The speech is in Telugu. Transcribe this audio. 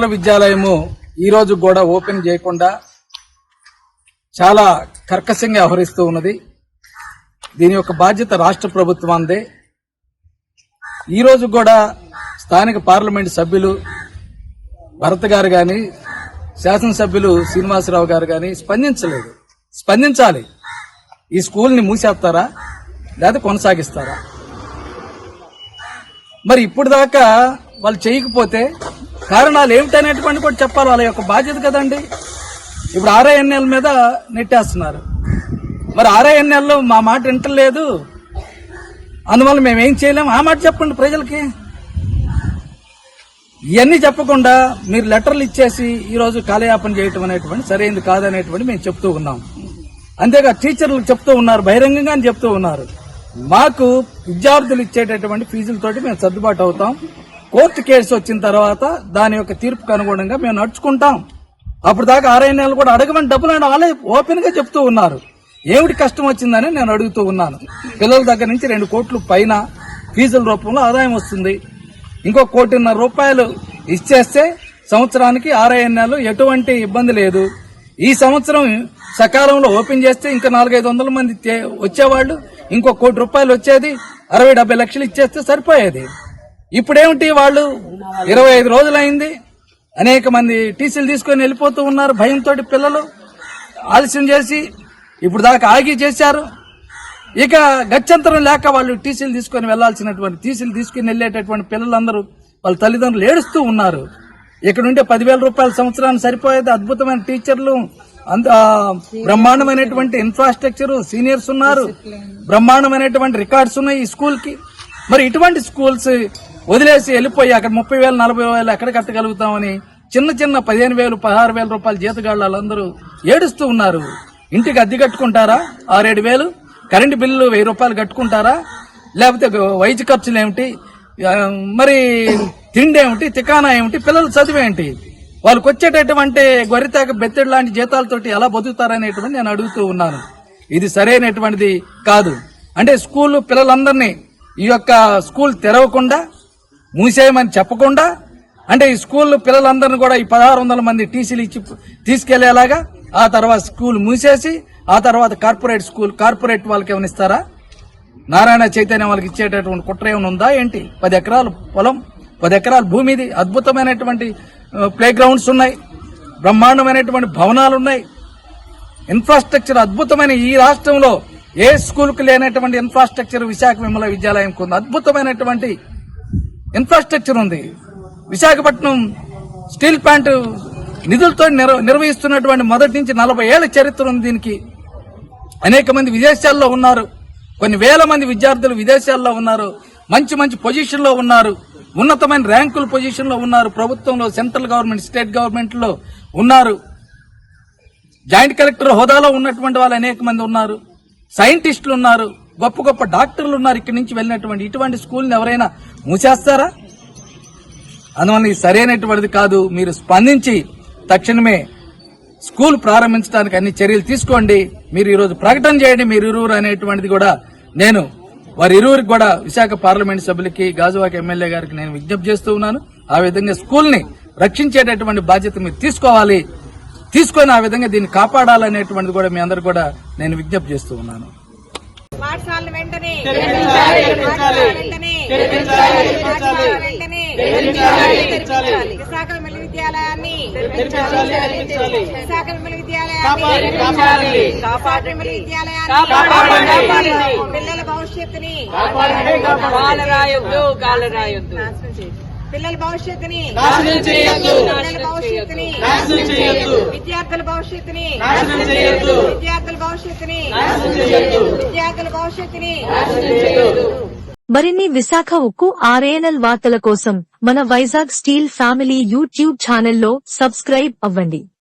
విమల విద్యాలయము ఈ రోజు కూడా ఓపెన్ చేయకుండా చాలా కర్కశంగా వ్యవహరిస్తూ ఉన్నది. దీని యొక్క బాధ్యత రాష్ట్ర ప్రభుత్వాందే ఈ రోజు కూడా స్థానిక పార్లమెంట్ సభ్యులు భరత్ గారు కానీ శాసనసభ్యులు శ్రీనివాసరావు గారు కానీ స్పందించలేదు. స్పందించాలి. ఈ స్కూల్ని మూసేస్తారా? లేదా కొనసాగిస్తారా? మరి ఇప్పుడు దాకా వాళ్ళు చేయకపోతే కారణాలు ఏమిటనేటువంటి కూడా చెప్పాలి. వాళ్ళ యొక్క బాధ్యత కదండి. ఇప్పుడు ఆర్ఐఎన్ఎల్ మీద నెట్టేస్తున్నారు. మరి ఆర్ఐఎన్ఎల్లో మా మాట వింటలేదు. అందువల్ల మేము ఏం చేయలేము ఆ మాట చెప్పండి ప్రజలకి. ఇవన్నీ చెప్పకుండా మీరు లెటర్లు ఇచ్చేసి ఈరోజు కాలయాపన చేయటం అనేటువంటి సరైనది కాదనేటువంటి మేము చెప్తూ ఉన్నాం. అంతేగా టీచర్లు చెప్తూ ఉన్నారు బహిరంగంగా చెప్తూ ఉన్నారు. మాకు విద్యార్థులు ఇచ్చేటటువంటి ఫీజులతోటి మేము సర్దుబాటు అవుతాం. కోర్టు కేసు వచ్చిన తర్వాత దాని యొక్క తీర్పుకు అనుగుణంగా మేము నడుచుకుంటాం. అప్పుడు దాకా ఆరై నెలలు కూడా అడగమని డబ్బులు అని వాళ్ళే ఓపెన్గా చెప్తూ ఉన్నారు. ఏమిటి కష్టం వచ్చిందని నేను అడుగుతూ ఉన్నాను. పిల్లల దగ్గర నుంచి రెండు కోట్లు పైన ఫీజుల రూపంలో ఆదాయం వస్తుంది. ఇంకో కోటిన్నర రూపాయలు ఇచ్చేస్తే సంవత్సరానికి ఆర్ఐఎన్ఎల్ ఎటువంటి ఇబ్బంది లేదు. ఈ సంవత్సరం సకాలంలో ఓపెన్ చేస్తే ఇంకా నాలుగైదు వందల మంది వచ్చేవాళ్ళు. ఇంకో కోటి రూపాయలు వచ్చేది అరవై డెబ్బై లక్షలు ఇచ్చేస్తే సరిపోయేది. ఇప్పుడేమిటి వాళ్ళు? ఇరవై ఐదు రోజులైంది. అనేక మంది టీసీలు తీసుకొని వెళ్ళిపోతూ ఉన్నారు భయంతో పిల్లలు. ఆలస్యం చేసి ఇప్పుడు దాకా ఆగి చేశారు. ఇక గత్యంతరం లేక వాళ్ళు టీసీలు తీసుకొని వెళ్ళాల్సినటువంటి టీసీలు తీసుకుని వెళ్ళేటటువంటి పిల్లలందరూ వాళ్ళ తల్లిదండ్రులు ఏడుస్తూ ఉన్నారు. ఇక్కడ ఉంటే పదివేల రూపాయల సంవత్సరానికి సరిపోయేది అద్భుతమైన టీచర్లు అంత బ్రహ్మాండమైనటువంటి ఇన్ఫ్రాస్ట్రక్చర్ సీనియర్స్ ఉన్నారు. బ్రహ్మాండమైనటువంటి రికార్డ్స్ ఉన్నాయి ఈ స్కూల్కి. మరి ఇటువంటి స్కూల్స్ వదిలేసి వెళ్ళిపోయి అక్కడ ముప్పై వేలు నలభై వేలు ఎక్కడ కట్టగలుగుతామని చిన్న చిన్న పదిహేను వేలు పదహారు వేల రూపాయల జీతగాళ్ళు వాళ్ళందరూ ఏడుస్తూ ఉన్నారు. ఇంటికి అద్దె కట్టుకుంటారా? ఆరేడు వేలు? కరెంటు బిల్లు వెయ్యి రూపాయలు కట్టుకుంటారా? లేకపోతే వైద్య ఖర్చులు ఏమిటి? మరి తిండి ఏమిటి? తికానా ఏమిటి? పిల్లలు చదివేంటి వాళ్ళకి వచ్చేటటువంటి గొర్రెతాక బెత్తడి లాంటి జీతాలతోటి ఎలా బతుకుతారనేటువంటి నేను అడుగుతూ ఉన్నాను. ఇది సరైనటువంటిది కాదు. అంటే స్కూల్ పిల్లలందరినీ ఈ యొక్క స్కూల్ తెరవకుండా మూసేయమని చెప్పకుండా అంటే ఈ స్కూల్ పిల్లలందరిని కూడా ఈ పదహారు వందల మంది టీసీలు ఇచ్చి తీసుకెళ్ళేలాగా ఆ తర్వాత స్కూల్ మూసేసి ఆ తర్వాత కార్పొరేట్ స్కూల్ కార్పొరేట్ వాళ్ళకి ఏమైనా ఇస్తారా? నారాయణ చైతన్య వాళ్ళకి ఇచ్చేటటువంటి కుట్ర ఏమైనా ఉందా ఏంటి? పది ఎకరాలు పొలం పది ఎకరాల భూమిది అద్భుతమైనటువంటి ప్లే గ్రౌండ్స్ ఉన్నాయి బ్రహ్మాండమైనటువంటి భవనాలు ఉన్నాయి ఇన్ఫ్రాస్ట్రక్చర్ అద్భుతమైన ఈ రాష్ట్రంలో ఏ స్కూల్కి లేనటువంటి ఇన్ఫ్రాస్ట్రక్చర్ విశాఖ విమల విద్యాలయంకు ఉంది అద్భుతమైనటువంటి ఇన్ఫ్రాస్ట్రక్చర్ ఉంది. విశాఖపట్నం స్టీల్ ప్లాంట్ నిధులతో నిర్వ- నిర్వహిస్తున్నటువంటి మొదటి నుంచి నలభై ఏళ్ళ చరిత్ర ఉంది దీనికి. అనేక మంది విదేశాల్లో ఉన్నారు. కొన్ని వేల మంది విద్యార్థులు విదేశాల్లో ఉన్నారు. మంచి మంచి పొజిషన్లో ఉన్నారు. ఉన్నతమైన ర్యాంకుల పొజిషన్లో ఉన్నారు. ప్రభుత్వంలో సెంట్రల్ గవర్నమెంట్ స్టేట్ గవర్నమెంట్లో ఉన్నారు. జాయింట్ కలెక్టర్ హోదాలో ఉన్నటువంటి వాళ్ళు అనేక మంది ఉన్నారు. సైంటిస్టులు ఉన్నారు. గొప్ప గొప్ప డాక్టర్లు ఉన్నారు ఇక్కడి నుంచి వెళ్ళినటువంటి ఇటువంటి స్కూల్ని ఎవరైనా మూసేస్తారా? అందువల్ల ఇది సరైనటువంటిది కాదు. మీరు స్పందించి తక్షణమే స్కూల్ ప్రారంభించడానికి అన్ని చర్యలు తీసుకోండి. మీరు ఈరోజు ప్రకటన చేయండి. మీరు ఇరువురు అనేటువంటిది కూడా నేను వారి ఇరువురికి కూడా విశాఖ పార్లమెంట్ సభ్యులకి గాజువాక ఎమ్మెల్యే గారికి నేను విజ్ఞప్తి చేస్తూ ఉన్నాను. ఆ విధంగా స్కూల్ని రక్షించేటటువంటి బాధ్యత మీరు తీసుకోవాలి. తీసుకొని ఆ విధంగా దీన్ని కాపాడాలనేటువంటిది కూడా మీ అందరు కూడా నేను విజ్ఞప్తి చేస్తూ ఉన్నాను. పాఠశాలను వెంటనే. విశాఖ విమల విద్యాలయాన్ని విశాఖ విద్యాలయాన్ని కాపాడు విమల విద్యాలయాన్ని పిల్లల భవిష్యత్తుని. కాలరాయొద్దు కాలరాయొద్దు. పిల్లల భవిష్యత్తుని. నాశనం చేయొద్దు. నాశనం. విద్యార్థుల భవిష్యత్తుని నాశనం చేయొద్దు. విద్యార్థుల భవిష్యత్తుని నాశనం చేయొద్దు. విద్యార్థుల భవిష్యత్తుని నాశనం చేయొద్దు. మరిన్ని విశాఖ ఉక్కు ఆర్ఏఎన్ఎల్ వార్తల కోసం మన వైజాగ్ స్టీల్ ఫ్యామిలీ యూట్యూబ్ ఛానల్లో సబ్స్క్రైబ్ అవ్వండి